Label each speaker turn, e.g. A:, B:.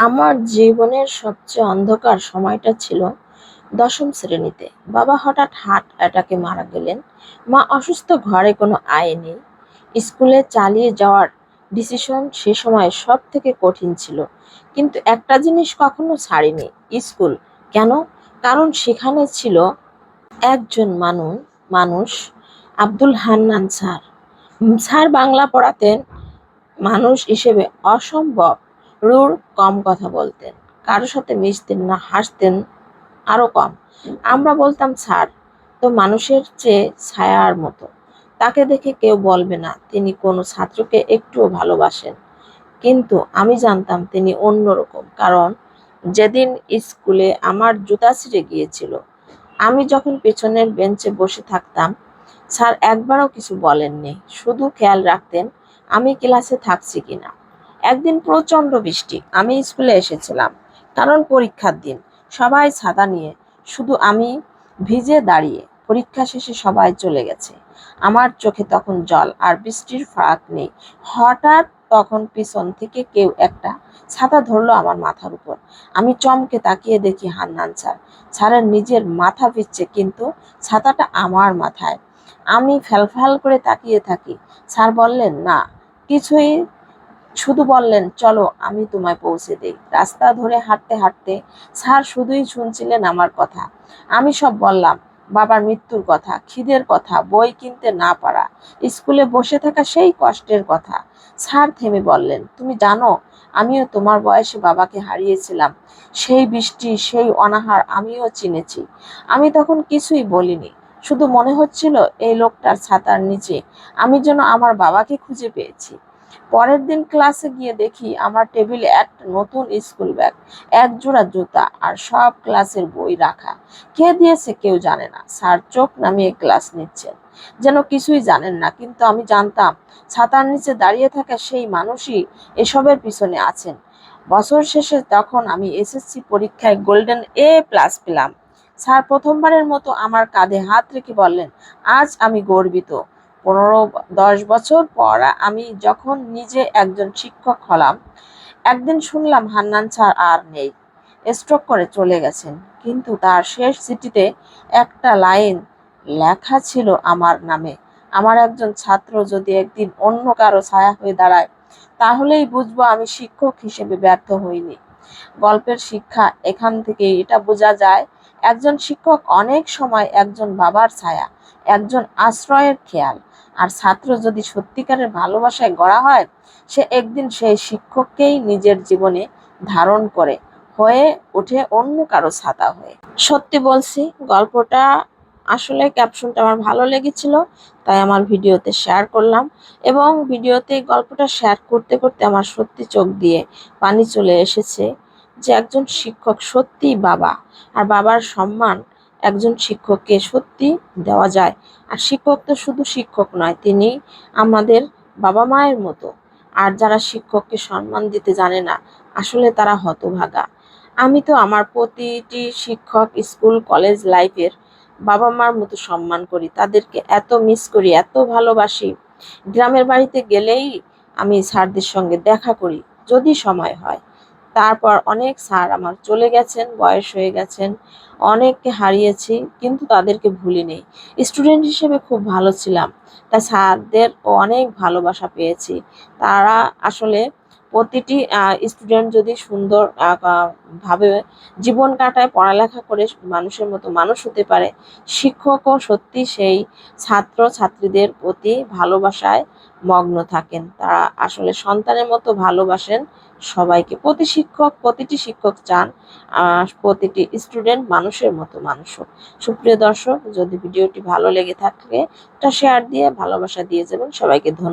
A: আমার জীবনের সবচেয়ে অন্ধকার সময়টা ছিল দশম শ্রেণীতে। বাবা হঠাৎ হার্ট অ্যাটাকে মারা গেলেন। মা অসুস্থ, ঘরে কোনো আয় নেই। স্কুলে চালিয়ে যাওয়ার ডিসিশন সে সময় সব থেকে কঠিন ছিল। কিন্তু একটা জিনিস কখনো ছাড়িনি স্কুল। কেন? কারণ সেখানে ছিল একজন মানুষ মানুষ, আব্দুল হান্নান স্যার। স্যার বাংলা পড়াতেন মানুষ হিসেবে অসম্ভব। রুড় কম কথা বলতেন। কারও সাথে মিশতেন না, হাসতেন আরও কম। আমরা বলতাম স্যার তো মানুষের চেয়ে ছায়ার মতো। তাকে দেখে কেউ বলবে না, তিনি কোনো ছাত্রকে একটুও ভালোবাসেন। কিন্তু আমি জানতাম তিনি অন্যরকম, কারণ যেদিন স্কুলে আমার জুতা ছিঁড়ে গিয়েছিল, আমি যখন পেছনের বেঞ্চে বসে থাকতাম, স্যার একবারও কিছু বলেননি। শুধু খেয়াল রাখতেন, আমি ক্লাসে থাকছি কিনা। একদিন প্রচণ্ড বৃষ্টি। আমি স্কুলে এসেছিলাম। কারণ পরীক্ষার দিন। সবাই ছাতা নিয়ে, শুধু আমি ভিজে দাঁড়িয়ে পরীক্ষা শেষে সবাই চলে গেছে। আমার চোখে তখন জল আর বৃষ্টির ফারাক নেই। হঠাৎ তখন পিছন থেকে কেউ একটা ছাতা ধরলো আমার মাথার উপর। আমি চমকে তাকিয়ে দেখি হান্নান স্যার। স্যারের নিজের মাথা পিচ্ছে, কিন্তু ছাতাটা আমার মাথায়। আমি ফ্যালফ্যাল করে তাকিয়ে থাকি। স্যার বললেন, না, কিছুই শুধু বললেন, চলো, আমি তোমায় পৌঁছে দেই। রাস্তা ধরে হাঁটতে হাঁটতে স্যার শুধুই শুনছিলেন আমার কথা। আমি সব বললাম, বাবার মৃত্যুর কথা, খিদের কথা, বই কিনতে না পারা, স্কুলে বসে থাকা সেই কষ্টের কথা। স্যার থেমে বললেন, তুমি জানো, আমিও তোমার বয়সে বাবাকে হারিয়েছিলাম। সেই বৃষ্টি, সেই অনাহার আমিও চিনেছি। আমি তখন কিছুই বলিনি। শুধু মনে হচ্ছিল, এই লোকটার ছাতার নিচে আমি যেন আমার বাবাকে খুঁজে পেয়েছি। পরের দিন ক্লাসে গিয়ে দেখি আমার টেবিলে একটা নতুন স্কুল ব্যাগ এক জোড়া জুতা আর সব ক্লাসের বই রাখা। কে দিয়েছে কেউ জানে না। স্যার চোখ নামিয়ে ক্লাস নিচ্ছেন। যেন কিছুই জানেন না, কিন্তু আমি জানতাম ছাতার নিচে দাঁড়িয়ে থাকা সেই মানুষই এসবের পিছনে আছেন। বছর শেষে তখন আমি এসএসসি পরীক্ষায় গোল্ডেন এ প্লাস পেলাম। স্যার প্রথমবারের মতো আমার কাঁধে হাত রেখে বললেন, আজ আমি গর্বিত। পনেরো দশ বছর পর আমি যখন নিজে একজন শিক্ষক হলাম, একদিন শুনলাম হান্নান স্যার আর নেই। স্ট্রোক করে চলে গেছেন। কিন্তু তার শেষ চিঠিতে একটা লাইন লেখা ছিল আমার নামে। আমার একজন ছাত্র যদি একদিন অন্য কারও ছায়া হয়ে দাঁড়ায়, তাহলেই বুঝব আমি শিক্ষক হিসেবে ব্যর্থ হইনি। গল্পের শিক্ষা, এখান থেকে এটা বোঝা যায়, একজন শিক্ষক অনেক সময় একজন বাবার ছায়া, একজন আশ্রয়ের খেয়াল। আর ছাত্র যদি সত্যিকারের ভালোবাসায় গড়া হয়, সে একদিন সেই শিক্ষককেই নিজের জীবনে ধারণ করে, হয়ে ওঠে অন্য কারও ছাতা হয়ে। সত্যি বলছি, গল্পটা আসলে ক্যাপশনটা আমার ভালো লেগেছিল, তাই আমার ভিডিওতে শেয়ার করলাম এবং ভিডিওতে গল্পটা শেয়ার করতে করতে আমার সত্যি চোখ দিয়ে পানি চলে এসেছে যে একজন শিক্ষক সত্যিই বাবা। আর বাবার সম্মান একজন শিক্ষককে সত্যি দেওয়া যায়। আর শিক্ষক তো শুধু শিক্ষক নয়, তিনি আমাদের বাবা মায়ের মতো। আর যারা শিক্ষককে সম্মান দিতে জানে না, আসলে তারা হতভাগা। আমি তো আমার প্রতিটি শিক্ষক স্কুল, কলেজ লাইফের বাবা মার মতো সম্মান করি। তাদেরকে এত মিস করি, এত ভালোবাসি। গ্রামের বাড়িতে গেলেই আমি স্যারদের সঙ্গে দেখা করি, যদি সময় হয়। তারপর অনেক স্যার আমার চলে গেছেন, বয়স হয়ে গেছেন, অনেককে হারিয়েছি, কিন্তু তাদেরকে ভুলি নেই স্টুডেন্ট হিসেবে খুব ভালো ছিলাম, তা স্যারদের অনেক ভালোবাসা পেয়েছি। তারা আসলে প্রতিটি স্টুডেন্ট যদি সুন্দর ভাবে জীবন কাটায়, পড়ালেখা করে মানুষের মতো মানুষ হতে পারে, শিক্ষকও সত্যি সেই ছাত্র ছাত্রীদের প্রতি ভালোবাসায় মগ্ন থাকেন। তারা আসলে সন্তানের মতো ভালোবাসেন সবাইকে। প্রতি শিক্ষক, প্রতিটি শিক্ষক চান প্রতিটি স্টুডেন্ট মানুষের মতো মানুষ হোক। সুপ্রিয় দর্শক, যদি ভিডিওটি ভালো লেগে থাকে তা শেয়ার দিয়ে ভালোবাসা দিয়ে যাবেন। সবাইকে ধন্যবাদ।